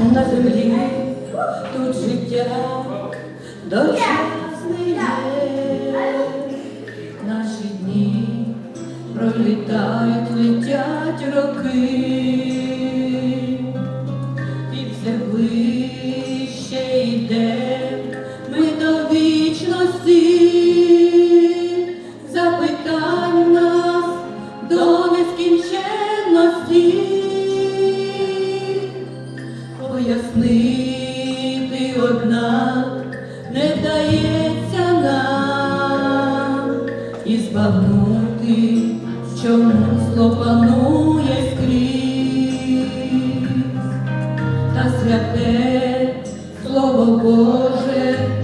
Ну, на землі тут життя дочасний наші дні пролітають, летять роки. Пояснити однак не вдається нам і збагнути, чому зло панує скрізь, та святе слово Боже.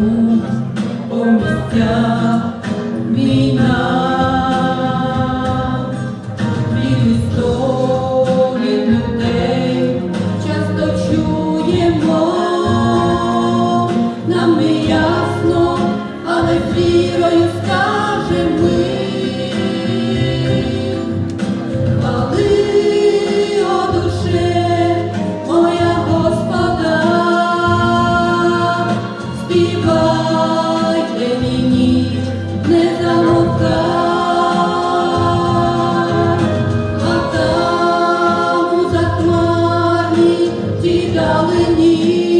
забув у місцях війна. мені.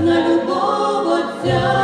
На любов Отця.